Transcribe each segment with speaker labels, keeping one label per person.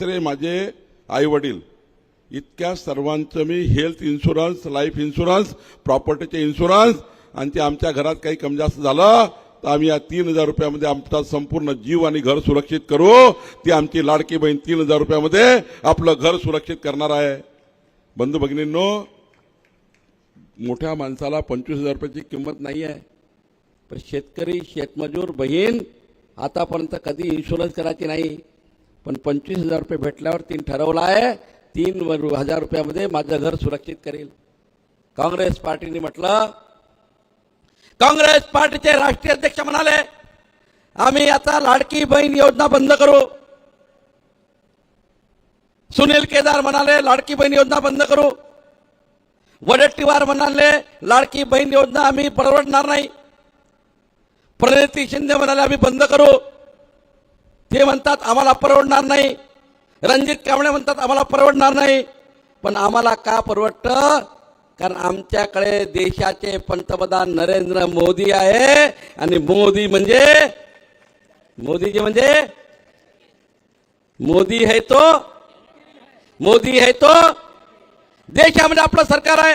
Speaker 1: सासरे माझे आई वडील इतक्या सर्वांचं मी हेल्थ इन्शुरन्स लाईफ इन्शुरन्स प्रॉपर्टीचे इन्शुरन्स आणि ते आमच्या घरात काही कमी जास्त झालं तर आम्ही या तीन हजार रुपयामध्ये आमचा संपूर्ण जीव आणि घर सुरक्षित करू. ती आमची लाडकी बहीण तीन हजार रुपयामध्ये आपलं घर सुरक्षित करणार आहे. बंधू भगिनींनो मोठ्या माणसाला पंचवीस हजार रुपयाची किंमत नाही आहे.
Speaker 2: पण शेतकरी शेतमजूर बहीण आतापर्यंत कधी इन्शुरन्स करायची नाही. पण पंचवीस हजार रुपये भेटल्यावर तीन ठरवलं आहे. तीन हजार रुपयामध्ये माझं घर सुरक्षित करेल. काँग्रेस पार्टीने म्हटलं काँग्रेस पार्टीचे राष्ट्रीय अध्यक्ष म्हणाले आम्ही आता लाडकी बहीण योजना बंद करू. सुनील केदार म्हणाले लाडकी बहीण योजना बंद करू. वडेट्टीवार म्हणाले लाडकी बहीण योजना आम्ही परवडणार नाही. प्रणिती शिंदे म्हणाले आम्ही बंद करू. ते म्हणतात आम्हाला परवडणार नाही. रणजित कांबळे म्हणतात आम्हाला परवडणार नाही. पण आम्हाला का परवडतं? कारण आमच्याकडे देशाचे पंतप्रधान नरेंद्र मोदी आहे आणि मोदी म्हणजे मोदीजी म्हणजे मोदी है तो मोदी है तो देशामध्ये आपलं सरकार आहे.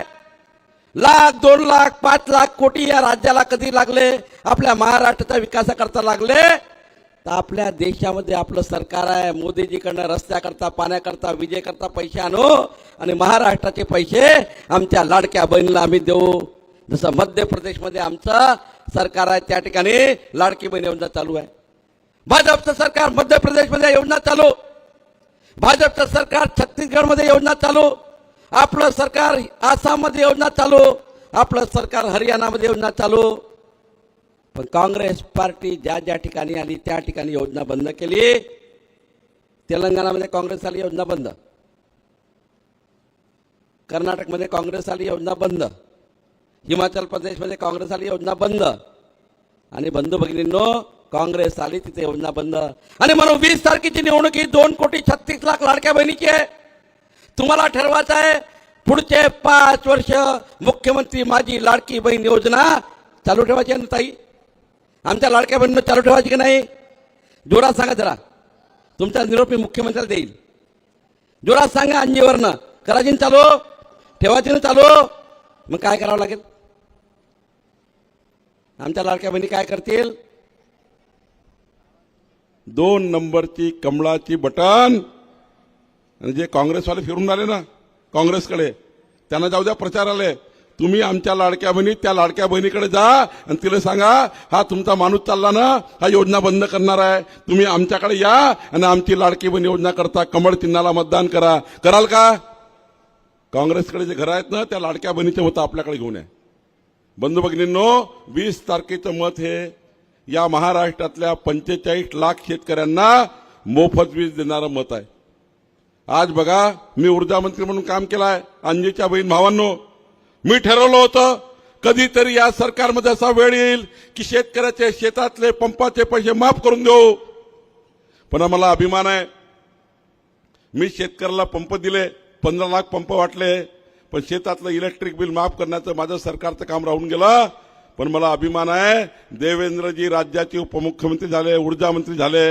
Speaker 2: लाख दोन लाख पाच लाख कोटी या राज्याला कधी लागले? आपल्या महाराष्ट्राच्या विकासाकरता लागले? तर आपल्या देशामध्ये आपलं सरकार आहे. मोदीजीकडनं रस्त्याकरता पाण्याकरता विजेकरता पैसे आणू आणि महाराष्ट्राचे पैसे आमच्या लाडक्या बहिणीला आम्ही देऊ. जसं मध्य प्रदेशमध्ये आमचं सरकार आहे त्या ठिकाणी लाडकी बहीण योजना चालू आहे. भाजपचं सरकार मध्य प्रदेशमध्ये योजना चालू. भाजपचं सरकार छत्तीसगडमध्ये योजना चालू. आपलं सरकार आसाममध्ये योजना चालू. आपलं सरकार हरियाणामध्ये योजना चालू. पण काँग्रेस पार्टी ज्या ज्या ठिकाणी आली त्या ठिकाणी योजना बंद केली. तेलंगणामध्ये काँग्रेस आली योजना बंद. कर्नाटकमध्ये काँग्रेस आली योजना बंद. हिमाचल प्रदेशमध्ये काँग्रेस आली योजना बंद. आणि बंधू भगिनींनो काँग्रेस आली तिथे योजना बंद. आणि म्हणून वीस तारखेची निवडणूक ही दोन कोटी छत्तीस लाख लाडक्या बहिणीची आहे. तुम्हाला ठरवायचं आहे पुढचे पाच वर्ष मुख्यमंत्री माझी लाडकी बहीण योजना चालू ठेवायची आहे ताई? आमच्या लाडक्या बहिणीनं चालू ठेवायची की नाही? जोरात सांगा जरा. तुमचा निरोप मी मुख्यमंत्र्याला देईल. जोरात सांगा अंजीवरनं करायची ना चालू. ठेवायची ना चालू. मग काय करावं लागेल? आमच्या लाडक्या बहिणी काय करतील?
Speaker 1: दोन नंबरची कमळाची बटन. आणि जे काँग्रेसवाले फिरून आले ना काँग्रेसकडे त्यांना जाऊ द्या प्रचाराले तुम्ही आमच्या लाडक्या बहिणी त्या लाडक्या बहिणीकडे जा आणि तिला सांगा हा तुमचा माणूस चालला ना हा योजना बंद करणार आहे. तुम्ही आमच्याकडे या आणि आमची लाडकी बहीण योजना करता. कमळ चिन्हाला मतदान करा. कराल का? काँग्रेसकडे जे घर आहेत ना त्या लाडक्या बहिणीचे मतं आपल्याकडे घेऊन आहे बंधू भगिनींनो वीस तारखेचं मत हे या महाराष्ट्रातल्या पंचेचाळीस लाख शेतकऱ्यांना मोफत वीज देणारं मत आहे. आज बघा मी ऊर्जा मंत्री म्हणून काम केलं आहे अंजेच्या बहीण भावांनो मी ठरवलं होतं कधीतरी या सरकारमध्ये असा वेळ येईल की शेतकऱ्याचे शेतातले पंपाचे पैसे माफ करून देऊ. पण मला अभिमान आहे. मी शेतकऱ्याला पंप दिले पंधरा लाख पंप वाटले पण शेतातलं इलेक्ट्रिक बिल माफ करण्याचं माझं सरकारचं काम राहून गेलं. पण मला अभिमान आहे देवेंद्रजी राज्याचे उपमुख्यमंत्री झाले ऊर्जा मंत्री झाले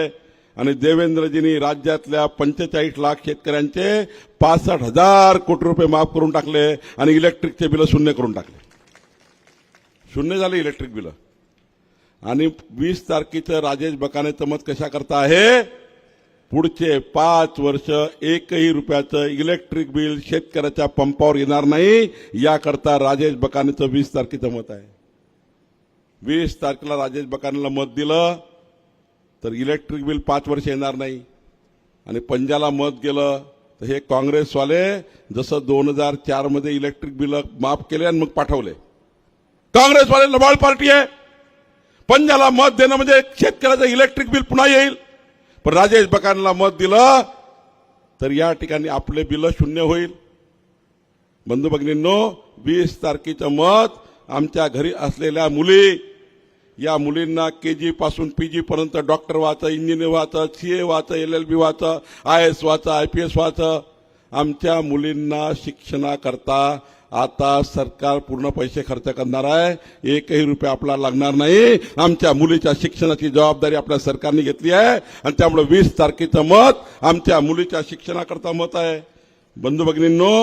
Speaker 1: आणि देवेंद्रजींनी राज्यातल्या पंचेचाळीस लाख शेतकऱ्यांचे पासष्ट हजार कोटी रुपये माफ करून टाकले आणि इलेक्ट्रिकचे बिलं शून्य करून टाकले. शून्य झाले इलेक्ट्रिक बिलं. आणि वीस तारखेचं राजेश बकानेचं मत कशा करता आहे? पुढचे पाच वर्ष एकही रुपयाचं इलेक्ट्रिक बिल शेतकऱ्याच्या पंपावर येणार नाही याकरता राजेश बकानेचं वीस तारखेचं मत आहे. वीस तारखेला राजेश बकानेला मत दिलं. तर इलेक्ट्रिक बिल पाच वर्ष येणार नाही. आणि पंजाला मत गेलं तर हे काँग्रेसवाले जसं दोन हजार चारमध्ये इलेक्ट्रिक बिल माफ केले आणि मग पाठवले. काँग्रेसवाले लबाळ पार्टी आहे. पंजाला मत देणं म्हणजे शेतकऱ्याचं इलेक्ट्रिक बिल पुन्हा येईल. पण राजेश बकांना मत दिलं तर या ठिकाणी आपले बिल शून्य होईल. बंधू भगिनींनो वीस तारखेचं मत आमच्या घरी असलेल्या मुली या मुलींना के जीपासून पी जी पर्यंत डॉक्टर व्हायचं इंजिनियर व्हायचं सी ए व्हायचं एल एल बी व्हायचं आय एस व्हायचं आय पी एस व्हायचं. आमच्या मुलींना शिक्षणाकरता आता सरकार पूर्ण पैसे खर्च करणार आहे. एकही रुपया आपला लागणार नाही. आमच्या मुलीच्या शिक्षणाची जबाबदारी आपल्या सरकारने घेतली आहे. आणि त्यामुळे वीस तारखेचं मत आमच्या मुलीच्या शिक्षणाकरता मत आहे. बंधू भगिनींनो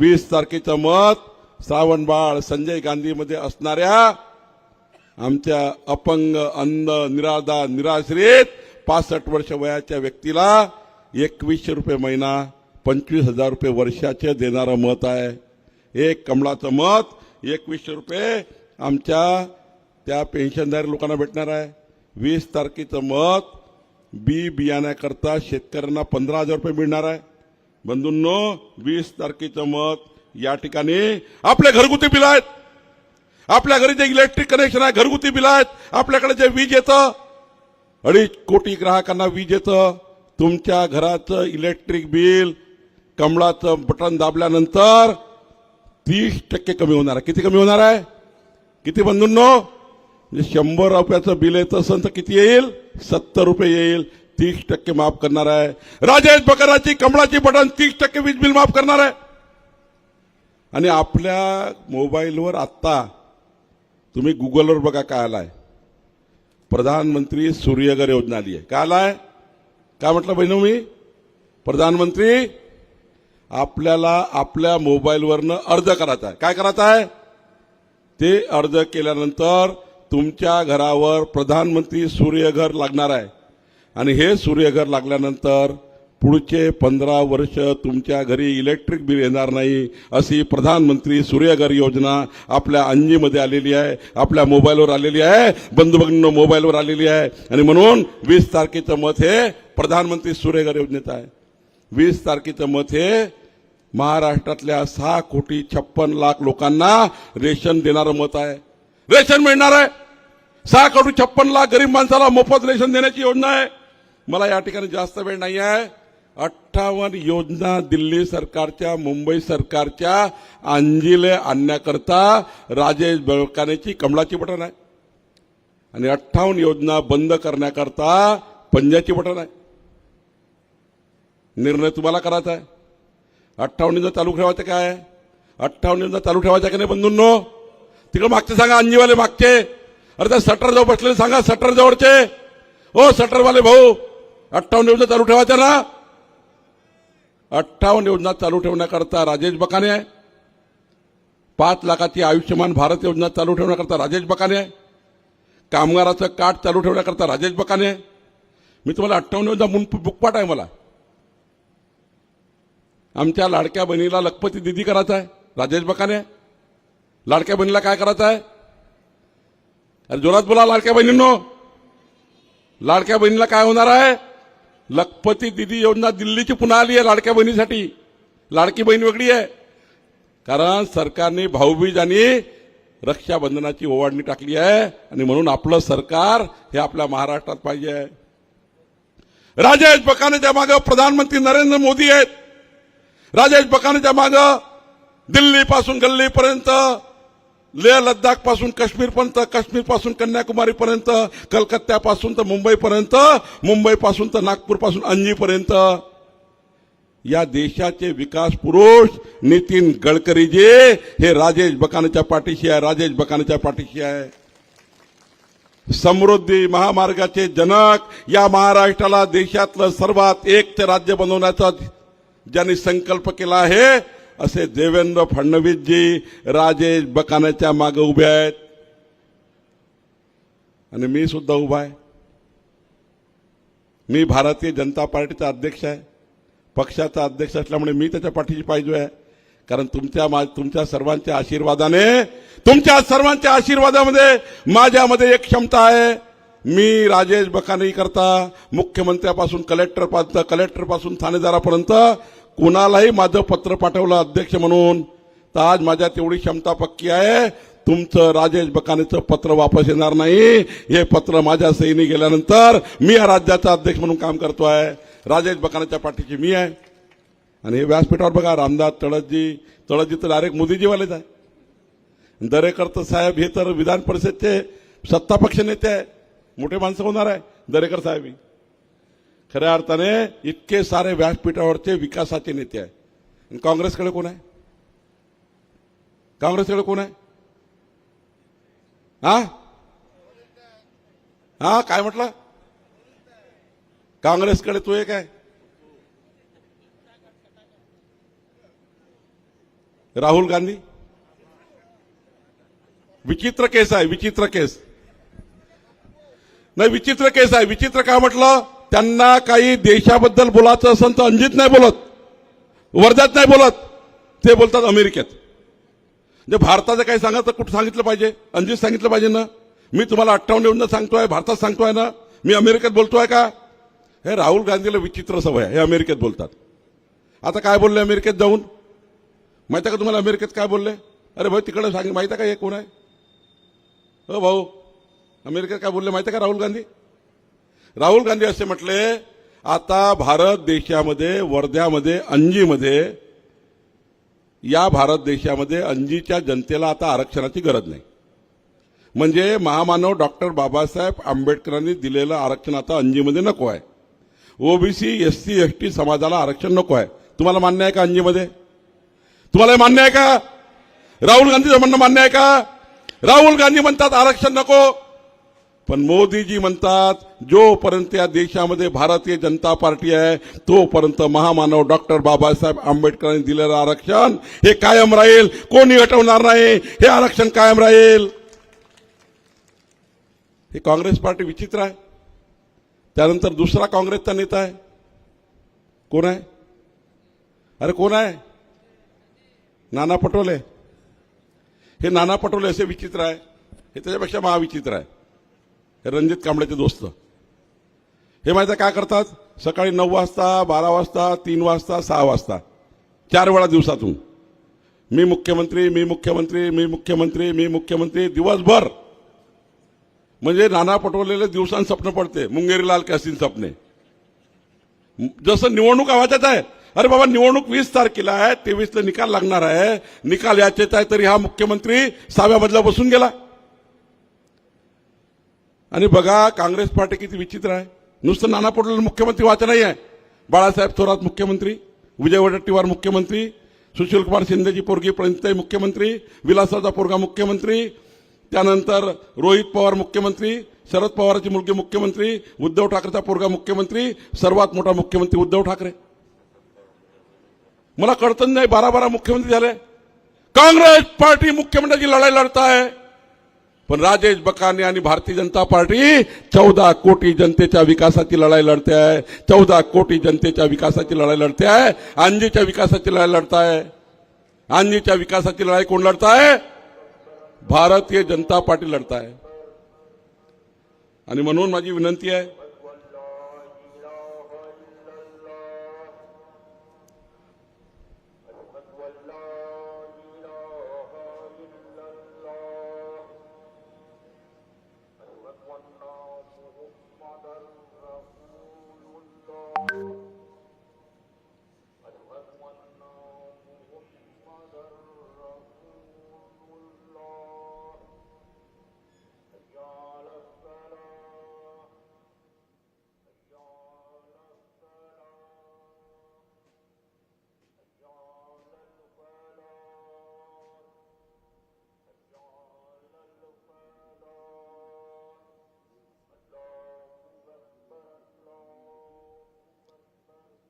Speaker 1: वीस तारखेचं मत श्रावणबाळ संजय गांधीमध्ये असणाऱ्या आमच्या अपंग अंध निराधार निराश्रित पासष्ट वर्ष वयाच्या व्यक्तीला एकवीसशे रुपये महिना पंचवीस हजार रुपये वर्षाचे देणारं मत आहे. एक कमळाचं मत एकवीसशे रुपये आमच्या त्या पेन्शनधारी लोकांना भेटणार आहे. वीस तारखेचं मत बी बियाण्याकरता शेतकऱ्यांना पंधरा हजार रुपये मिळणार आहे. बंधूंनो वीस तारखेचं मत या ठिकाणी आपले घरगुती बिल आहेत. आपल्या घरी जे इलेक्ट्रिक कनेक्शन आहे घरगुती बिल आहेत आपल्याकडे जे वीज येतं अडीच कोटी ग्राहकांना वीज येतं. तुमच्या घराचं इलेक्ट्रिक बिल कमळाचं बटन दाबल्यानंतर तीस टक्के कमी होणार आहे. किती कमी होणार आहे? किती बंधूंनो? म्हणजे शंभर रुपयाचं बिल येत असेल तर किती येईल? सत्तर रुपये येईल. तीस टक्के माफ करणार आहे. राजेश बकराची कमळाची बटन तीस टक्के वीज बिल माफ करणार आहे. आणि आपल्या मोबाईलवर आत्ता तुम्ही गुगलवर बघा काय आलाय. प्रधानमंत्री सूर्यघर योजना आली आहे. काय आलाय? काय म्हटलं बहिणू मी? प्रधानमंत्री आपल्याला आपल्या मोबाईलवरनं अर्ज करायचा आहे काय करायचा आहे ते अर्ज केल्यानंतर तुमच्या घरावर प्रधानमंत्री सूर्यघर लागणार आहे. आणि हे सूर्यघर लागल्यानंतर पुढचे पंधरा वर्ष तुमच्या घरी इलेक्ट्रिक बिल येणार नाही अशी प्रधानमंत्री सूर्यघर योजना आपल्या अंजीमध्ये आलेली आहे आपल्या मोबाईलवर आलेली आहे बंधुभगिनींनो मोबाईलवर आलेली आहे. आणि म्हणून वीस तारखेचं मत हे प्रधानमंत्री सूर्यघर योजनेत आहे. वीस तारखेचं मत हे महाराष्ट्रातल्या सहा कोटी छप्पन लाख लोकांना रेशन देणारं मत आहे. रेशन मिळणार आहे. सहा कोटी छप्पन लाख गरीब माणसाला मोफत रेशन देण्याची योजना आहे. मला या ठिकाणी जास्त वेळ नाही आहे. अठ्ठावन्न योजना दिल्ली सरकारच्या मुंबई सरकारच्या अंजिले आणण्याकरता राजेश बळकानेची कमळाची बटन आहे. आणि अठ्ठावन्न योजना बंद करण्याकरता पंजाची बटन आहे. निर्णय तुम्हाला करायचा आहे. अठ्ठावन्न योजना चालू ठेवायचं काय अठ्ठावन्न योजना चालू ठेवायच्या का नाही बंधूंनो? तिकडे मागचे सांगा अंजीवाले मागचे. अरे त्या सटर जवळ बसलेले सांगा सटर जवळचे हो सटरवाले भाऊ अठ्ठावन्न योजना चालू ठेवायच्या ना? अठ्ठावन्न योजना चालू ठेवण्याकरता राजेश बकाने आहे. पाच लाखाची आयुष्यमान भारत योजना चालू ठेवण्याकरता राजेश बकाने आहे. कामगाराचं कार्ड चालू ठेवण्याकरता राजेश बकाने आहे. मी तुम्हाला अठ्ठावन्न योजना मुन बुकपाट आहे मला. आमच्या लाडक्या बहिणीला लखपती दिदी करायचा आहे. राजेश बकाने आहे. लाडक्या बहिणीला काय करायचं आहे? अरे जोरात बोला लाडक्या बहिणींनो. लाडक्या बहिणीला काय होणार आहे? लखपती दिदी योजना दिल्लीची पुन्हा आली आहे लाडक्या बहिणीसाठी. लाडकी बहीण वेगळी आहे. कारण सरकारने भाऊबीज आणि रक्षाबंधनाची ओवाडणी टाकली आहे आणि म्हणून आपलं सरकार हे आपल्या महाराष्ट्रात पाहिजे. आहे राजेश बकानेच्या मागे प्रधानमंत्री नरेंद्र मोदी आहेत. राजेश बकानेच्या मागे दिल्लीपासून गल्लीपर्यंत लेह लद्दाखपासून काश्मीरपर्यंत काश्मीरपासून कन्याकुमारीपर्यंत कलकत्त्यापासून तर मुंबईपर्यंत मुंबईपासून तर नागपूरपासून अंजीपर्यंत या देशाचे विकास पुरुष नितीन गडकरीजी हे राजेश बकानेच्या पाठीशी आहे राजेश बकानेच्या पाठीशी आहे. समृद्धी महामार्गाचे जनक या महाराष्ट्राला देशातलं सर्वात एकचे राज्य बनवण्याचा ज्यांनी संकल्प केला आहे असे देवेंद्र फडणवीसजी राजेश बकानेच्या मागे उभे आहेत. आणि मी सुद्धा उभा आहे. मी भारतीय जनता पार्टीचा अध्यक्ष आहे. पक्षाचा अध्यक्ष असल्यामुळे मी त्याच्या पाठीशी पाहिजे आहे. कारण तुमच्या मा- तुमच्या सर्वांच्या आशीर्वादाने तुमच्या सर्वांच्या आशीर्वादामध्ये माझ्यामध्ये एक क्षमता आहे. मी राजेश बकाने करता मुख्यमंत्र्यापासून कलेक्टरपर्यंत कलेक्टरपासून थानेदारापर्यंत ठाणेदारापर्यंत कुणालाही माझं पत्र पाठवलं अध्यक्ष म्हणून तर आज माझ्या तेवढी क्षमता पक्की आहे. तुमचं राजेश बकानेचं पत्र वापस येणार नाही. हे पत्र माझ्या सहीने गेल्यानंतर मी या राज्याचा अध्यक्ष म्हणून काम करतो आहे राजेश बकानेच्या पाठीशी मी आहे. आणि हे व्यासपीठावर बघा रामदास तळजी तळजी तर डायरेक्ट मोदीजीवालेच आहे. दरेकर तर साहेब हे तर विधान परिषदचे सत्ता पक्ष नेते आहे. मोठे माणसं होणार आहे दरेकर साहेब. ही. खऱ्या अर्थाने इतके सारे व्यासपीठावरचे विकासाचे नेते आहे काँग्रेसकडे कोण आहे? काँग्रेसकडे कोण आहे? हा? हा काय म्हटलं? काँग्रेसकडे तू एक आहे. राहुल गांधी? विचित्र केस आहे विचित्र केस. नाही विचित्र केस आहे विचित्र काय म्हटलं? त्यांना काही देशाबद्दल बोलायचं असेल तर अंजित नाही बोलत. वर्ध्यात नाही बोलत. ते बोलतात अमेरिकेत. जे भारताचं काही सांगा तर कुठं सांगितलं पाहिजे? अंजित सांगितलं पाहिजे ना? मी तुम्हाला अठ्ठावन्न येऊन सांगतोय भारतात सांगतोय ना? मी अमेरिकेत बोलतोय का? हे राहुल गांधीला विचित्र सवय आहे. हे अमेरिकेत बोलतात. आता काय बोलले अमेरिकेत जाऊन? माहिती आहे का तुम्हाला अमेरिकेत काय बोलले? अरे भाऊ तिकडे सांग. माहिती आहे का हे कोण आहे? हो भाऊ अमेरिकेत काय बोलले? माहिती आहे का राहुल गांधी? राहुल गांधी असे म्हटले आता भारत देशामध्ये वर्ध्यामध्ये अंजीमध्ये या भारत देशामध्ये अंजीच्या जनतेला आता आरक्षणाची गरज नाही. म्हणजे महामानव डॉक्टर बाबासाहेब आंबेडकरांनी दिलेलं आरक्षण आता अंजीमध्ये नको आहे. OBC S C S T समाजाला आरक्षण नको आहे. तुम्हाला मान्य आहे का अंजीमध्ये? तुम्हाला हे मान्य आहे का? राहुल गांधीचं म्हणणं मान्य आहे का? राहुल गांधी म्हणतात आरक्षण नको. पण मोदीजी म्हणतात जोपर्यंत या देशामध्ये भारतीय जनता पार्टी आहे तोपर्यंत महामानव डॉक्टर बाबासाहेब आंबेडकरांनी दिलेलं आरक्षण हे कायम राहील. कोणी हटवणार नाही हे आरक्षण कायम राहील. हे काँग्रेस पार्टी विचित्र आहे. त्यानंतर दुसरा काँग्रेसचा नेता आहे. कोण आहे? अरे कोण आहे? नाना पटोले. हे नाना पटोले असे विचित्र आहे. हे त्याच्यापेक्षा महाविचित्र आहे. हे रणजित कांबळेचे दोस्त. हे माहिती आहे काय करतात? सकाळी नऊ वाजता बारा वाजता तीन वाजता सहा वाजता. चार वेळा दिवसातून. मी मुख्यमंत्री मी मुख्यमंत्री मी मुख्यमंत्री मी मुख्यमंत्री दिवसभर. म्हणजे नाना पटवलेले दिवसान स्वप्न पडते. मुंगेरीलाल कॅसिन स्वप्ने. जसं निवडणूक आवाजात आहे. अरे बाबा निवडणूक वीस तारखेला आहे. तेवीसला निकाल लागणार आहे. निकाल याचेच आहे तरी हा मुख्यमंत्री सहाव्या मधला बसून गेला. आणि बघा काँग्रेस पार्टी किती विचित्र आहे. नुसतं नाना पटोले मुख्यमंत्री वाचा नाही आहे बाळासाहेब थोरात मुख्यमंत्री विजय वडेट्टीवार मुख्यमंत्री सुशीलकुमार शिंदेची पोरगी प्रणिताई मुख्यमंत्री विलासाचा पोरगा मुख्यमंत्री त्यानंतर रोहित पवार मुख्यमंत्री शरद पवारची मुलगी मुख्यमंत्री उद्धव ठाकरेचा पोरगा मुख्यमंत्री सर्वात मोठा मुख्यमंत्री उद्धव ठाकरे. मला कळतं नाही बारा बारा मुख्यमंत्री झाले. काँग्रेस पार्टी मुख्यमंत्र्याची लढाई लढत आहे पण राजेश बकाने आणि भारतीय जनता पार्टी चौदा कोटी जनतेच्या विकासाची लढाई लढते आहे. चौदा कोटी जनतेच्या विकासाची लढाई लढते आहे. आंजीच्या विकासाची लढाई लढताय. आहे विकासाची लढाई कोण लढताय? आहे भारतीय जनता पार्टी लढताय. आहे आणि म्हणून माझी विनंती आहे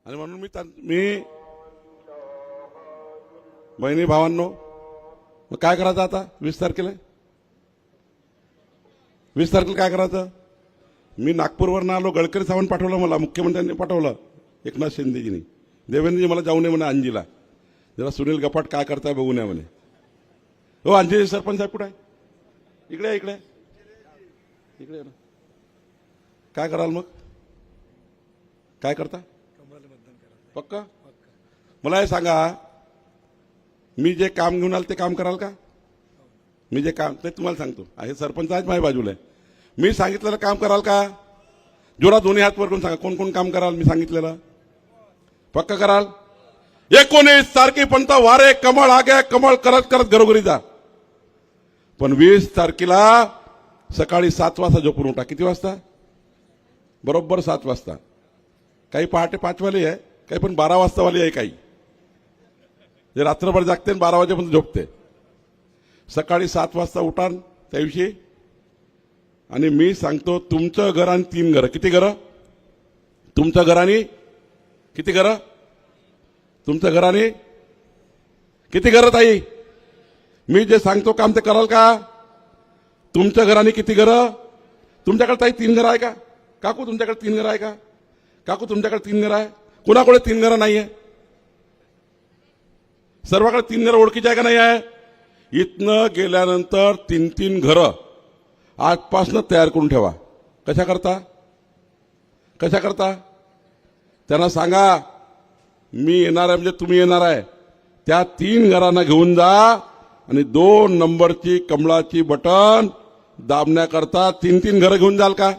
Speaker 1: आणि म्हणून मी मी बहिणी भावांनो मग काय करायचं आता? वीस तारखेला? वीस तारखेला काय करायचं? मी नागपूरवरनं आलो गडकरी साहेबांनी पाठवलं मला मुख्यमंत्र्यांनी पाठवलं एकनाथ शिंदेजींनी. देवेंद्रजी मला जाऊ नये म्हणे अंजीला. जरा सुनील गपाट काय करताय बघू नये म्हणे. हो अंजी सरपंच साहेब कुठं आहे? इकडे आहे, इकडे आहे. इकडे काय कराल मग? काय करता? पक्क? मला हे सांगा मी जे काम घेऊन आलं ते काम कराल का? मी जे काम ते तुम्हाला सांगतो. हे सरपंच आहेत माझ्या बाजूला आहे. मी सांगितलेलं काम कराल का? जोरा दोन्ही हात वर करून सांगा कोण कोण काम कराल मी सांगितलेलं? पक्क कराल? एकोणीस तारखे पंत वारे कमळ आगे कमळ करत करत घरोघरी जा. पण वीस तारखेला सकाळी सात वाजता झोपून उठा. किती वाजता? बरोबर सात वाजता. काही पहाटे पाचवाले आहे. काही पण बारा वाजतावाली आहे काही. जे रात्रभर जागते आणि बारा वाजेपर्यंत झोपते. सकाळी सात वाजता उठान त्याविषयी आणि मी सांगतो तुमचं घर आणि तीन घरं. किती घरं? तुमच्या घराने किती घरं? तुमच्या घराने किती घरं ताई? मी जे सांगतो काम ते कराल का? तुमच्या घराने किती घरं? तुमच्याकडे ताई तीन घरं आहे का? काकू तुमच्याकडे तीन घरं आहे का? काकू तुमच्याकडे तीन घरं आहे? कुणाकडे तीन घरं नाही आहे सर्वाकडे तीन घरं ओळखीची आहे का नाही आहे? इथनं गेल्यानंतर तीन तीन घरं आजपासनं तयार करून ठेवा. कशा करता? कशा करता? त्यांना सांगा मी येणार आहे म्हणजे तुम्ही येणार आहे. त्या तीन घरांना घेऊन जा आणि दोन नंबरची कमळाची बटन दाबण्याकरता तीन तीन घरं घेऊन जाल का?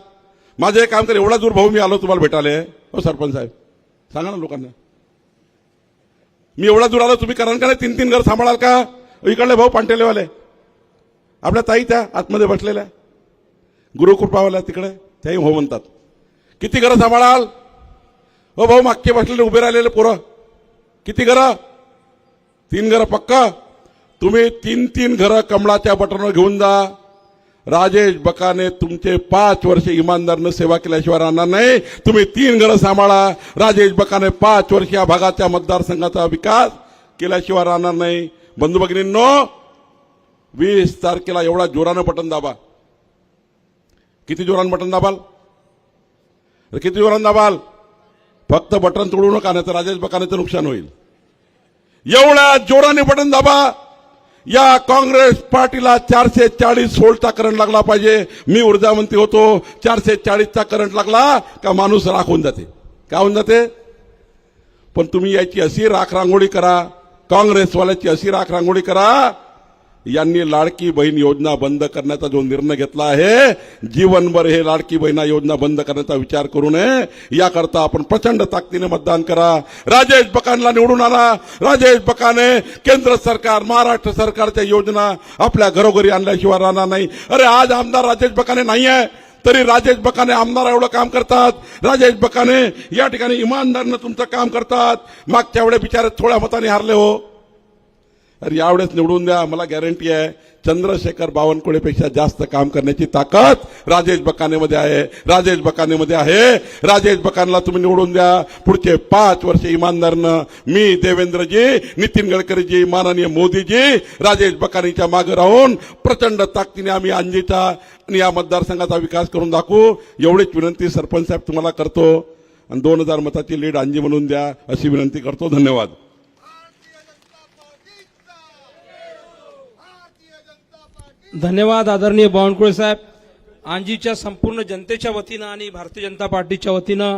Speaker 1: माझं एक काम कर एवढा दूर भाऊ मी आलो तुम्हाला भेटायला हो सरपंच साहेब. सांगा ना लोकांना. मी एवढा दूर आलो तुम्ही कराल का नाही? तीन तीन घर सांभाळाल का? इकडले भाऊ पांटेलेवाले आपल्या ताई त्या आतमध्ये बसलेल्या. गुरुकृपावाल्या तिकडे. त्याही हो म्हणतात. किती घरं सांभाळाल? हो भाऊ मागचे बसलेले उभे राहिलेले पोरं. किती घरं? तीन घरं पक्का. तुम्ही तीन तीन घरं कमळाच्या बटनवर घेऊन जा. राजेश बकाने तुमचे पाच वर्ष इमानदारनं सेवा केल्याशिवाय राहणार नाही. तुम्ही तीन घरं सांभाळा. राजेश बकाने पाच वर्ष या भागाच्या मतदारसंघाचा विकास केल्याशिवाय राहणार नाही. बंधू भगिनींनो वीस तारखेला एवढा जोरानं बटन दाबा. किती जोरानं बटन दाबाल? किती जोरानं दाबाल? फक्त बटन तोडू नका नाही तर राजेश बकानेचं नुकसान होईल. एवढ्या जोराने बटन दाबा. या काँग्रेस पार्टीला चारशे चाळीस सोळचा करंट लागला पाहिजे. मी ऊर्जामंत्री होतो. चारशे चाळीसचा करंट लागला का माणूस राख होऊन जाते. का होऊन जाते? पण तुम्ही याची अशी राख रांगोळी करा. काँग्रेसवाल्याची अशी राख रांगोळी करा यांनी लाडकी बहीण योजना बंद करण्याचा जो निर्णय घेतला आहे जीवनभर हे लाडकी बहिणा योजना बंद करण्याचा विचार करू नये. याकरता आपण प्रचंड ताकदीने मतदान करा. राजेश बकानला निवडून आणा. राजेश बकाने केंद्र सरकार महाराष्ट्र सरकारच्या योजना आपल्या घरोघरी आणल्याशिवाय राहणार नाही. अरे आज आमदार राजेश बकाने नाही आहे तरी राजेश बकाने आमदार एवढं काम करतात. राजेश बकाने या ठिकाणी इमानदारनं तुमचं काम करतात. मागच्या वेळे बिचारे थोड्या मताने हारले हो. तर यावेळेस निवडून द्या मला गॅरंटी आहे. चंद्रशेखर बावनकुळेपेक्षा जास्त काम करण्याची ताकद राजेश बकानेमध्ये आहे. राजेश बकानेमध्ये आहे. राजेश बकानला तुम्ही निवडून द्या. पुढचे पाच वर्ष इमानदारनं मी देवेंद्रजी नितीन गडकरीजी माननीय मोदीजी राजेश बकानेच्या मागे राहून प्रचंड ताकदीने आम्ही अंजीचा आणि या मतदारसंघाचा विकास करून दाखवू. एवढीच विनंती सरपंच साहेब तुम्हाला करतो. आणि दोन हजार मताची लीड अंजी म्हणून द्या अशी विनंती करतो. धन्यवाद
Speaker 3: भारतीय जनता पार्टी
Speaker 4: धन्यवाद आदरणीय बावनकुळे साहेब. आंजीच्या संपूर्ण जनतेच्या वतीनं आणि भारतीय जनता पार्टीच्या वतीनं